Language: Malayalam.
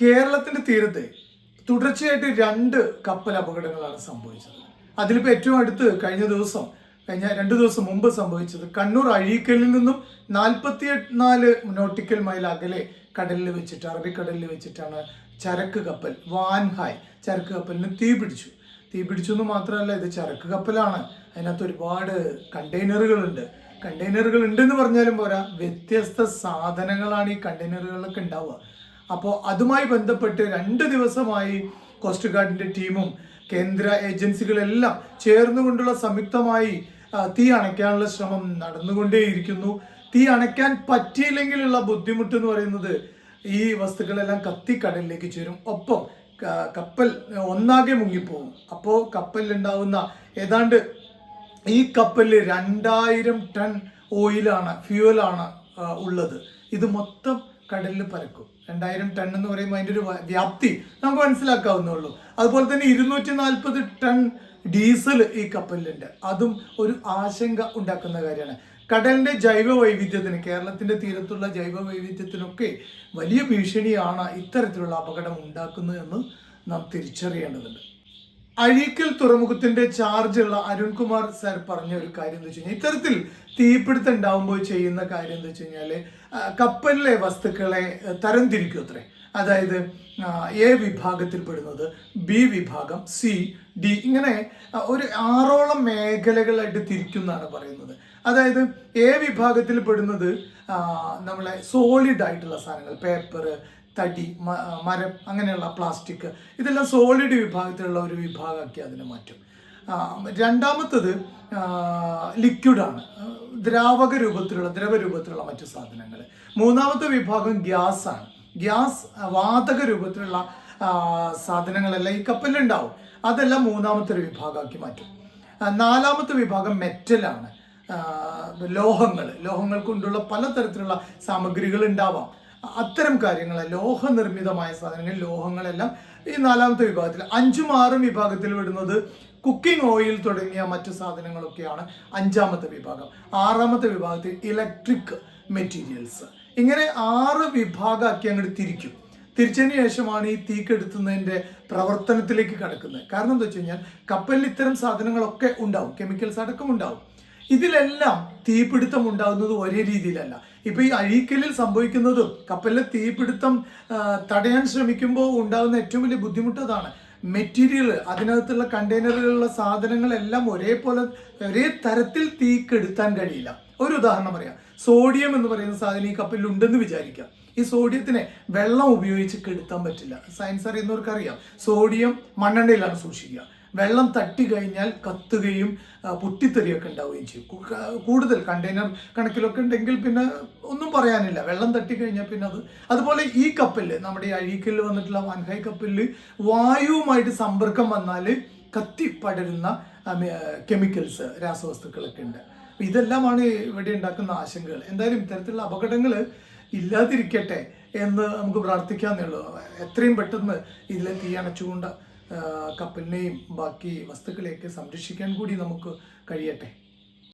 കേരളത്തിന്റെ തീരത്തെ തുടർച്ചയായിട്ട് രണ്ട് കപ്പൽ അപകടങ്ങളാണ് സംഭവിച്ചത്. അതിലിപ്പോൾ ഏറ്റവും അടുത്ത് കഴിഞ്ഞ ദിവസം കഴിഞ്ഞ രണ്ട് ദിവസം മുമ്പ് സംഭവിച്ചത് കണ്ണൂർ അഴീക്കലിൽ നിന്നും നാൽപ്പത്തി നാല് നോട്ടിക്കൽ മൈൽ അകലെ കടലിൽ വെച്ചിട്ട് അറബിക്കടലിൽ വെച്ചിട്ടാണ് ചരക്ക് കപ്പൽ വാൻഹായ് ചരക്ക് കപ്പലിന് തീ പിടിച്ചു. തീ പിടിച്ചു എന്ന് മാത്രമല്ല ഇത് ചരക്ക് കപ്പലാണ്. അതിനകത്ത് ഒരുപാട് കണ്ടെയ്നറുകളുണ്ട്. കണ്ടെയ്നറുകൾ ഉണ്ടെന്ന് പറഞ്ഞാലും പോരാ വ്യത്യസ്ത സാധനങ്ങളാണ് ഈ കണ്ടെയ്നറുകളിലൊക്കെ ഉണ്ടാവുക. അപ്പോൾ അതുമായി ബന്ധപ്പെട്ട് രണ്ട് ദിവസമായി കോസ്റ്റ് ഗാർഡിന്റെ ടീമും കേന്ദ്ര ഏജൻസികളെല്ലാം ചേർന്നുകൊണ്ടുള്ള സംയുക്തമായി തീ അണയ്ക്കാനുള്ള ശ്രമം നടന്നുകൊണ്ടേയിരിക്കുന്നു. തീ അണയ്ക്കാൻ പറ്റിയില്ലെങ്കിലുള്ള ബുദ്ധിമുട്ട് എന്ന് പറയുന്നത് ഈ വസ്തുക്കളെല്ലാം കത്തി കടലിലേക്ക് ചേരും. ഒപ്പം കപ്പൽ ഒന്നാകെ മുങ്ങിപ്പോകും അപ്പോൾ കപ്പലിലുണ്ടാവുന്ന ഏതാണ്ട് ഈ കപ്പലിൽ രണ്ടായിരം ടൺ ഓയിലാണ് ഫ്യൂവലാണ് ഉള്ളത്. ഇത് മൊത്തം കടലിൽ പരക്കും. രണ്ടായിരം ടൺ എന്ന് പറയുമ്പോൾ അതിന്റെ ഒരു വ്യാപ്തി നമുക്ക് മനസ്സിലാക്കാവുന്നേ ഉള്ളൂ അതുപോലെ തന്നെ ഇരുന്നൂറ്റി നാൽപ്പത് ടൺ ഡീസൽ ഈ കപ്പലിലുണ്ട്. അതും ഒരു ആശങ്ക ഉണ്ടാക്കുന്ന കാര്യമാണ്. കടലിന്റെ ജൈവ വൈവിധ്യത്തിന് കേരളത്തിന്റെ തീരത്തുള്ള ജൈവ വൈവിധ്യത്തിനൊക്കെ വലിയ ഭീഷണിയാണ് ഇത്തരത്തിലുള്ള അപകടം ഉണ്ടാക്കുന്നത് എന്ന് നാം തിരിച്ചറിയേണ്ടതുണ്ട്. അഴീക്കൽ തുറമുഖത്തിന്റെ ചാർജുള്ള അരുൺകുമാർ സാർ പറഞ്ഞ ഒരു കാര്യം എന്ന് വെച്ച് കഴിഞ്ഞാൽ ഇത്തരത്തിൽ തീപിടുത്തം ഉണ്ടാവുമ്പോൾ ചെയ്യുന്ന കാര്യം എന്ന് വെച്ച് കഴിഞ്ഞാൽ കപ്പലിലെ വസ്തുക്കളെ തരംതിരിക്കും അത്രേ. അതായത് എ വിഭാഗത്തിൽ പെടുന്നത് ബി വിഭാഗം സി ഡി ഇങ്ങനെ ഒരു ആറോളം മേഖലകളായിട്ട് തിരിക്കുന്നതാണ് പറയുന്നത്. അതായത് എ വിഭാഗത്തിൽ പെടുന്നത് നമ്മളെ സോളിഡ് ആയിട്ടുള്ള സാധനങ്ങൾ പേപ്പർ തടി മരം അങ്ങനെയുള്ള പ്ലാസ്റ്റിക് ഇതെല്ലാം സോളിഡ് വിഭാഗത്തിലുള്ള ഒരു വിഭാഗമാക്കി അതിനെ മാറ്റും. രണ്ടാമത്തത് ലിക്വിഡാണ് ദ്രാവക രൂപത്തിലുള്ള ദ്രവ രൂപത്തിലുള്ള മറ്റു സാധനങ്ങൾ മൂന്നാമത്തെ വിഭാഗം ഗ്യാസാണ് ഗ്യാസ് വാതക രൂപത്തിലുള്ള സാധനങ്ങളെല്ലാം ഈ കപ്പലുണ്ടാവും അതെല്ലാം മൂന്നാമത്തെ ഒരു വിഭാഗമാക്കി മാറ്റും. നാലാമത്തെ വിഭാഗം മെറ്റലാണ് ലോഹങ്ങൾ ലോഹങ്ങൾ കൊണ്ടുള്ള പലതരത്തിലുള്ള സാമഗ്രികൾ ഉണ്ടാവാം. അത്തരം കാര്യങ്ങൾ ലോഹനിർമ്മിതമായ സാധനങ്ങൾ ലോഹങ്ങളെല്ലാം ഈ നാലാമത്തെ വിഭാഗത്തിൽ. അഞ്ചും ആറും വിഭാഗത്തിൽ വിടുന്നത് കുക്കിംഗ് ഓയിൽ തുടങ്ങിയ മറ്റു സാധനങ്ങളൊക്കെയാണ് അഞ്ചാമത്തെ വിഭാഗം. ആറാമത്തെ വിഭാഗത്തിൽ ഇലക്ട്രിക് മെറ്റീരിയൽസ് ഇങ്ങനെ ആറ് വിഭാഗമാക്കി അങ്ങോട്ട് തിരിക്കും. തിരിച്ചതിന് ശേഷമാണ് ഈ തീ കെടുത്തുന്നതിന്റെ പ്രവർത്തനത്തിലേക്ക് കടക്കുന്നത്. കാരണം എന്താ വെച്ച് കഴിഞ്ഞാൽ കപ്പലിൽ ഇത്തരം സാധനങ്ങളൊക്കെ ഉണ്ടാവും. കെമിക്കൽസ് അടക്കം ഉണ്ടാവും. ഇതിലെല്ലാം തീപിടുത്തം ഉണ്ടാകുന്നത് ഒരേ രീതിയിലല്ല. ഇപ്പൊ ഈ അഴീക്കലിൽ സംഭവിക്കുന്നതും കപ്പലിലെ തീപിടുത്തം തടയാൻ ശ്രമിക്കുമ്പോൾ ഉണ്ടാകുന്ന ഏറ്റവും വലിയ ബുദ്ധിമുട്ട് അതാണ് മെറ്റീരിയൽ അതിനകത്തുള്ള കണ്ടെയ്നറുകളിലുള്ള സാധനങ്ങളെല്ലാം ഒരേപോലെ ഒരേ തരത്തിൽ തീക്കെടുത്താൻ കഴിയില്ല. ഒരു ഉദാഹരണം പറയാം. സോഡിയം എന്ന് പറയുന്ന സാധനം ഈ കപ്പലിൽ ഉണ്ടെന്ന് വിചാരിക്കാം ഈ സോഡിയത്തിനെ വെള്ളം ഉപയോഗിച്ച് കെടുത്താൻ പറ്റില്ല. സയൻസ് അറിയുന്നവർക്ക് അറിയാം സോഡിയം മണ്ണെണ്ണയിലാണ് സൂക്ഷിക്കുക. വെള്ളം തട്ടി കഴിഞ്ഞാൽ കത്തുകയും പൊട്ടിത്തെറിയൊക്കെ ഉണ്ടാവുകയും ചെയ്യും. കൂടുതൽ കണ്ടെയ്നർ കണക്കിലൊക്കെ ഉണ്ടെങ്കിൽ പിന്നെ ഒന്നും പറയാനില്ല. വെള്ളം തട്ടി കഴിഞ്ഞാൽ പിന്നെ അത് അതുപോലെ ഈ കപ്പലിൽ നമ്മുടെ ഈ അഴീക്കലിൽ വന്നിട്ടുള്ള വാൻഹായ് കപ്പലിൽ വായുവുമായിട്ട് സമ്പർക്കം വന്നാൽ കത്തി പടരുന്ന കെമിക്കൽസ് രാസവസ്തുക്കളൊക്കെ ഉണ്ട്. ഇതെല്ലാമാണ് ഇവിടെ ഉണ്ടാക്കുന്ന ആശങ്കകൾ. എന്തായാലും ഇത്തരത്തിലുള്ള അപകടങ്ങൾ ഇല്ലാതിരിക്കട്ടെ എന്ന് നമുക്ക് പ്രാർത്ഥിക്കാമെന്നേ ഉള്ളൂ. എത്രയും പെട്ടെന്ന് ഇതിലെ തീ അണച്ചുകൊണ്ട് ആ, കപ്പലിനെയും ബാക്കി വസ്തുക്കളെയൊക്കെ സംരക്ഷിക്കാൻ കൂടി നമുക്ക് കഴിയട്ടെ.